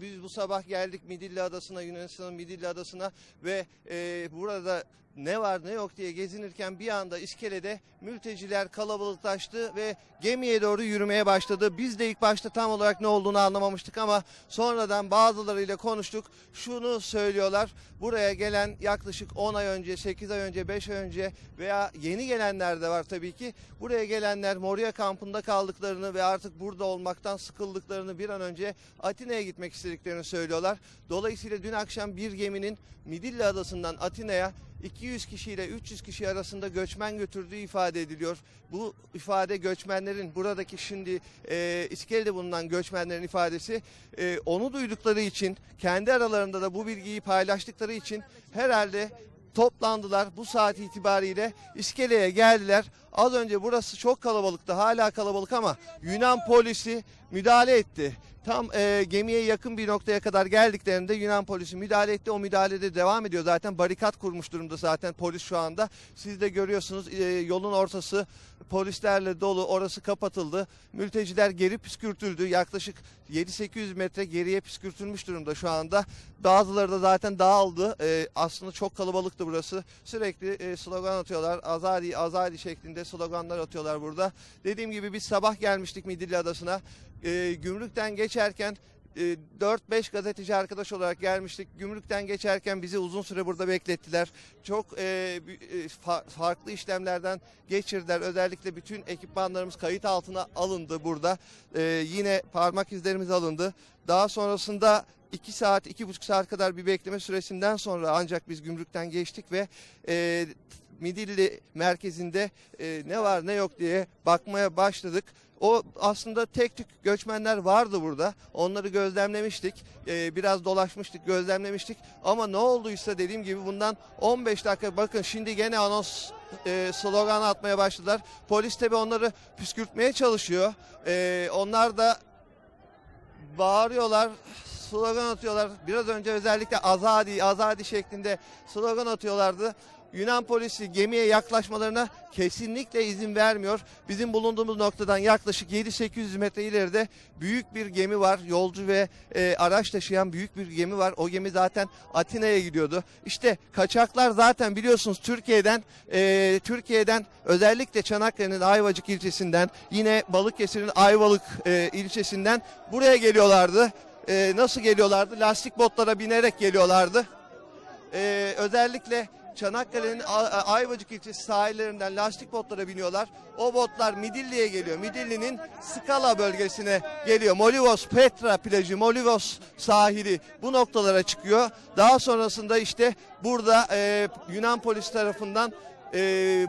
Biz bu sabah geldik Midilli Adası'na, Yunanistan'ın Midilli Adası'na ve e, burada ne var ne yok diye gezinirken bir anda iskelede mülteciler kalabalıklaştı ve gemiye doğru yürümeye başladı. Biz de ilk başta tam olarak ne olduğunu anlamamıştık ama sonradan bazılarıyla konuştuk. Şunu söylüyorlar. Buraya gelen yaklaşık 10 ay önce, 8 ay önce, 5 ay önce veya yeni gelenler de var tabii ki. Buraya gelenler Moria kampında kaldıklarını ve artık burada olmaktan sıkıldıklarını bir an önce Atina'ya gitmek istediklerini söylüyorlar. Dolayısıyla dün akşam bir geminin Midilli Adası'ndan Atina'ya 200 kişiyle 300 kişi arasında göçmen götürdüğü ifade ediliyor. Bu ifade göçmenlerin buradaki şimdi e, iskelede bulunan göçmenlerin ifadesi e, onu duydukları için kendi aralarında da bu bilgiyi paylaştıkları için herhalde toplandılar bu saat itibariyle iskeleye geldiler. Az önce burası çok kalabalıktı hala kalabalık ama Yunan polisi müdahale etti. Tam e, gemiye yakın bir noktaya kadar geldiklerinde Yunan polisi müdahale etti. O müdahalede devam ediyor zaten. Barikat kurmuş durumda zaten polis şu anda. Siz de görüyorsunuz e, yolun ortası polislerle dolu. Orası kapatıldı. Mülteciler geri püskürtüldü. Yaklaşık 7-800 metre geriye püskürtülmüş durumda şu anda. Bazıları da zaten dağıldı. E, aslında çok kalabalıktı burası. Sürekli e, slogan atıyorlar. Azadi Azadi şeklinde sloganlar atıyorlar burada. Dediğim gibi biz sabah gelmiştik Midilli Adası'na. E, gümrükten geçerken e, 4-5 gazeteci arkadaş olarak gelmiştik. Gümrükten geçerken bizi uzun süre burada beklettiler. Çok e, e, fa- farklı işlemlerden geçirdiler. Özellikle bütün ekipmanlarımız kayıt altına alındı burada. E, yine parmak izlerimiz alındı. Daha sonrasında 2 saat, iki buçuk saat kadar bir bekleme süresinden sonra ancak biz gümrükten geçtik ve e, Midilli merkezinde e, ne var ne yok diye bakmaya başladık. O aslında tek tük göçmenler vardı burada. Onları gözlemlemiştik. Ee, biraz dolaşmıştık, gözlemlemiştik. Ama ne olduysa dediğim gibi bundan 15 dakika bakın şimdi gene anons e, slogan atmaya başladılar. Polis tabi onları püskürtmeye çalışıyor. Ee, onlar da bağırıyorlar, slogan atıyorlar. Biraz önce özellikle azadi, azadi şeklinde slogan atıyorlardı. Yunan polisi gemiye yaklaşmalarına kesinlikle izin vermiyor. Bizim bulunduğumuz noktadan yaklaşık 7-800 metre ileride büyük bir gemi var. Yolcu ve e, araç taşıyan büyük bir gemi var. O gemi zaten Atina'ya gidiyordu. İşte kaçaklar zaten biliyorsunuz Türkiye'den e, Türkiye'den özellikle Çanakkale'nin Ayvacık ilçesinden yine Balıkesir'in Ayvalık e, ilçesinden buraya geliyorlardı. E, nasıl geliyorlardı? Lastik botlara binerek geliyorlardı. Ee, özellikle Çanakkale'nin Ayvacık ilçesi sahillerinden lastik botlara biniyorlar. O botlar Midilli'ye geliyor. Midilli'nin Skala bölgesine geliyor. Molivos Petra plajı, Molivos sahili bu noktalara çıkıyor. Daha sonrasında işte burada e, Yunan polis tarafından e,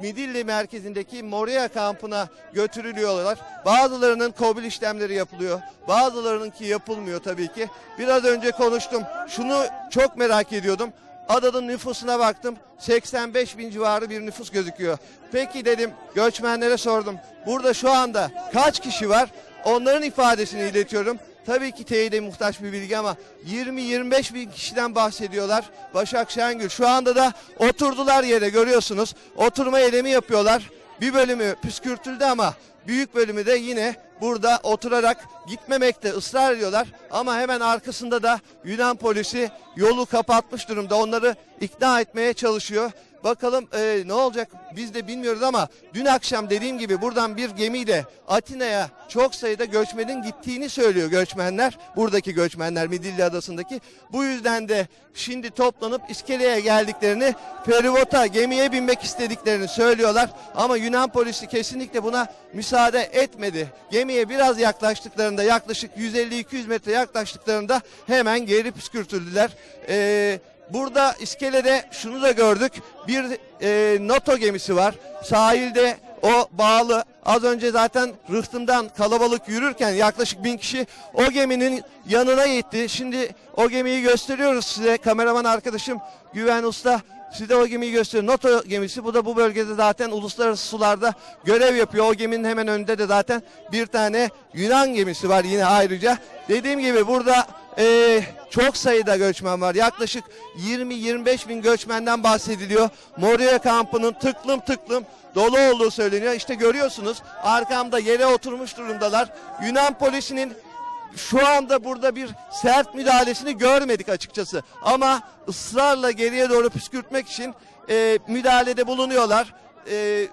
Midilli merkezindeki Moria kampına götürülüyorlar. Bazılarının kobil işlemleri yapılıyor. Bazılarınınki yapılmıyor tabii ki. Biraz önce konuştum. Şunu çok merak ediyordum. Adanın nüfusuna baktım. 85 bin civarı bir nüfus gözüküyor. Peki dedim göçmenlere sordum. Burada şu anda kaç kişi var? Onların ifadesini iletiyorum. Tabii ki teyide muhtaç bir bilgi ama 20-25 bin kişiden bahsediyorlar. Başak Şengül şu anda da oturdular yere görüyorsunuz. Oturma eylemi yapıyorlar. Bir bölümü püskürtüldü ama büyük bölümü de yine burada oturarak gitmemekte ısrar ediyorlar. Ama hemen arkasında da Yunan polisi yolu kapatmış durumda. Onları ikna etmeye çalışıyor. Bakalım e, ne olacak biz de bilmiyoruz ama dün akşam dediğim gibi buradan bir gemiyle Atina'ya çok sayıda göçmenin gittiğini söylüyor göçmenler. Buradaki göçmenler Midilli Adası'ndaki. Bu yüzden de şimdi toplanıp iskeleye geldiklerini, feribota gemiye binmek istediklerini söylüyorlar. Ama Yunan polisi kesinlikle buna müsaade etmedi. Gemiye biraz yaklaştıklarında yaklaşık 150-200 metre yaklaştıklarında hemen geri püskürtüldüler. Eee Burada iskelede şunu da gördük. Bir e, NATO gemisi var. Sahilde o bağlı. Az önce zaten rıhtımdan kalabalık yürürken yaklaşık bin kişi o geminin yanına gitti. Şimdi o gemiyi gösteriyoruz size. Kameraman arkadaşım Güven Usta size o gemiyi gösteriyor. NATO gemisi bu da bu bölgede zaten uluslararası sularda görev yapıyor. O geminin hemen önünde de zaten bir tane Yunan gemisi var yine ayrıca. Dediğim gibi burada ee, çok sayıda göçmen var. Yaklaşık 20-25 bin göçmenden bahsediliyor. Moria kampının tıklım tıklım dolu olduğu söyleniyor. İşte görüyorsunuz arkamda yere oturmuş durumdalar. Yunan polisinin şu anda burada bir sert müdahalesini görmedik açıkçası. Ama ısrarla geriye doğru püskürtmek için e, müdahalede bulunuyorlar. E,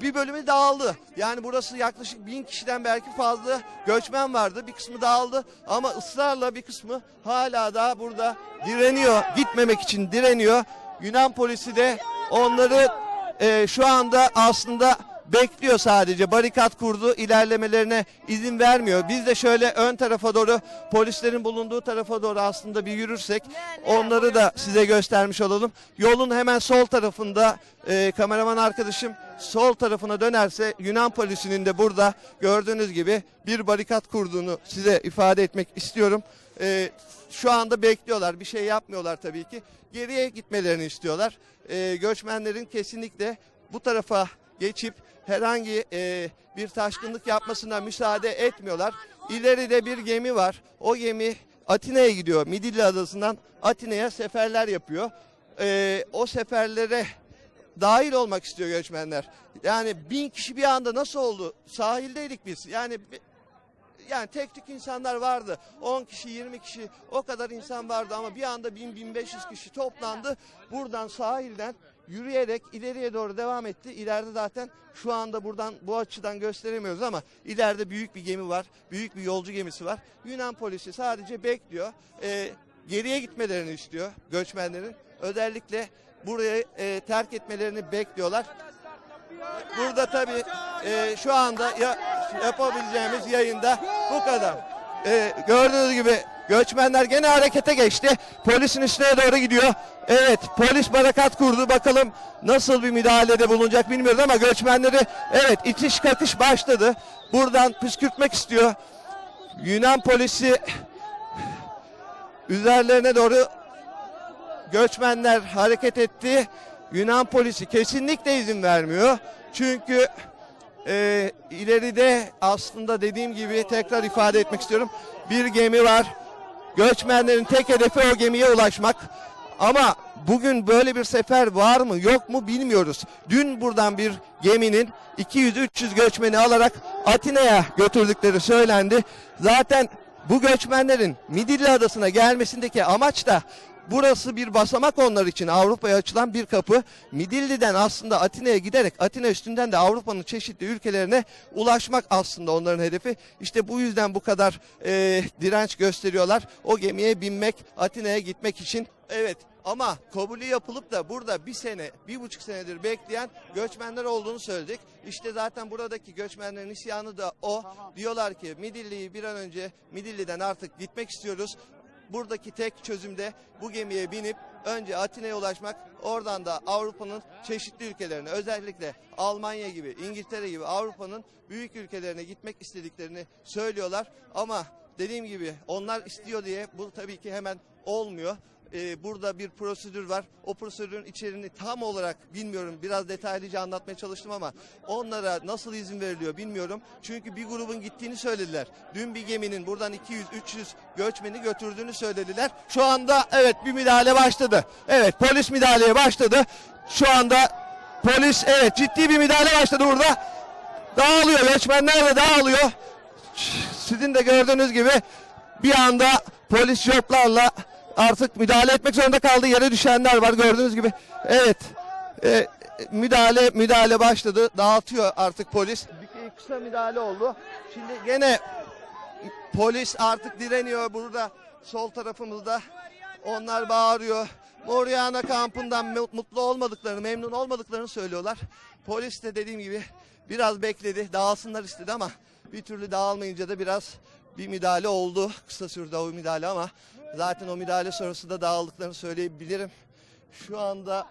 bir bölümü dağıldı. Yani burası yaklaşık bin kişiden belki fazla göçmen vardı. Bir kısmı dağıldı ama ısrarla bir kısmı hala daha burada direniyor. Gitmemek için direniyor. Yunan polisi de onları e, şu anda aslında bekliyor sadece. Barikat kurdu. ilerlemelerine izin vermiyor. Biz de şöyle ön tarafa doğru polislerin bulunduğu tarafa doğru aslında bir yürürsek onları da size göstermiş olalım. Yolun hemen sol tarafında e, kameraman arkadaşım sol tarafına dönerse Yunan polisinin de burada gördüğünüz gibi bir barikat kurduğunu size ifade etmek istiyorum. E, şu anda bekliyorlar. Bir şey yapmıyorlar tabii ki. Geriye gitmelerini istiyorlar. E, göçmenlerin kesinlikle bu tarafa geçip herhangi e, bir taşkınlık yapmasına müsaade etmiyorlar. İleride bir gemi var. O gemi Atina'ya gidiyor. Midilli Adası'ndan Atina'ya seferler yapıyor. E, o seferlere dahil olmak istiyor göçmenler. Yani bin kişi bir anda nasıl oldu? Sahildeydik biz. Yani yani tek tük insanlar vardı. 10 kişi, 20 kişi o kadar insan vardı ama bir anda 1000-1500 kişi toplandı. Buradan sahilden yürüyerek ileriye doğru devam etti. İleride zaten şu anda buradan bu açıdan gösteremiyoruz ama ileride büyük bir gemi var. Büyük bir yolcu gemisi var. Yunan polisi sadece bekliyor. Ee, geriye gitmelerini istiyor göçmenlerin. Özellikle burayı e, terk etmelerini bekliyorlar. Burada tabii e, şu anda ya, yapabileceğimiz yayında bu kadar. E, gördüğünüz gibi göçmenler gene harekete geçti. Polisin üstüne doğru gidiyor. Evet polis barakat kurdu. Bakalım nasıl bir müdahalede bulunacak bilmiyoruz ama göçmenleri evet itiş kakış başladı. Buradan püskürtmek istiyor. Yunan polisi üzerlerine doğru göçmenler hareket etti. Yunan polisi kesinlikle izin vermiyor. Çünkü e, ileride aslında dediğim gibi tekrar ifade etmek istiyorum. Bir gemi var. Göçmenlerin tek hedefi o gemiye ulaşmak. Ama bugün böyle bir sefer var mı yok mu bilmiyoruz. Dün buradan bir geminin 200-300 göçmeni alarak Atina'ya götürdükleri söylendi. Zaten bu göçmenlerin Midilli Adası'na gelmesindeki amaç da Burası bir basamak onlar için Avrupa'ya açılan bir kapı. Midilli'den aslında Atina'ya giderek Atina üstünden de Avrupa'nın çeşitli ülkelerine ulaşmak aslında onların hedefi. İşte bu yüzden bu kadar e, direnç gösteriyorlar. O gemiye binmek, Atina'ya gitmek için. Evet ama kabulü yapılıp da burada bir sene, bir buçuk senedir bekleyen göçmenler olduğunu söyledik. İşte zaten buradaki göçmenlerin isyanı da o. Diyorlar ki Midilli'yi bir an önce Midilli'den artık gitmek istiyoruz. Buradaki tek çözüm de bu gemiye binip önce Atina'ya ulaşmak, oradan da Avrupa'nın çeşitli ülkelerine, özellikle Almanya gibi, İngiltere gibi Avrupa'nın büyük ülkelerine gitmek istediklerini söylüyorlar. Ama dediğim gibi onlar istiyor diye bu tabii ki hemen olmuyor. Ee, burada bir prosedür var. O prosedürün içeriğini tam olarak bilmiyorum. Biraz detaylıca anlatmaya çalıştım ama onlara nasıl izin veriliyor bilmiyorum. Çünkü bir grubun gittiğini söylediler. Dün bir geminin buradan 200-300 göçmeni götürdüğünü söylediler. Şu anda evet bir müdahale başladı. Evet polis müdahaleye başladı. Şu anda polis evet ciddi bir müdahale başladı burada. Dağılıyor göçmenler de dağılıyor. Sizin de gördüğünüz gibi bir anda polis joplarla artık müdahale etmek zorunda kaldı. Yere düşenler var gördüğünüz gibi. Evet. e, müdahale müdahale başladı. Dağıtıyor artık polis. Bir kısa müdahale oldu. Şimdi gene polis artık direniyor burada sol tarafımızda. Onlar bağırıyor. Moriana kampından mu- mutlu olmadıklarını, memnun olmadıklarını söylüyorlar. Polis de dediğim gibi biraz bekledi. Dağılsınlar istedi ama bir türlü dağılmayınca da biraz bir müdahale oldu. Kısa sürdü o müdahale ama zaten o müdahale sonrası da dağıldıklarını söyleyebilirim. Şu anda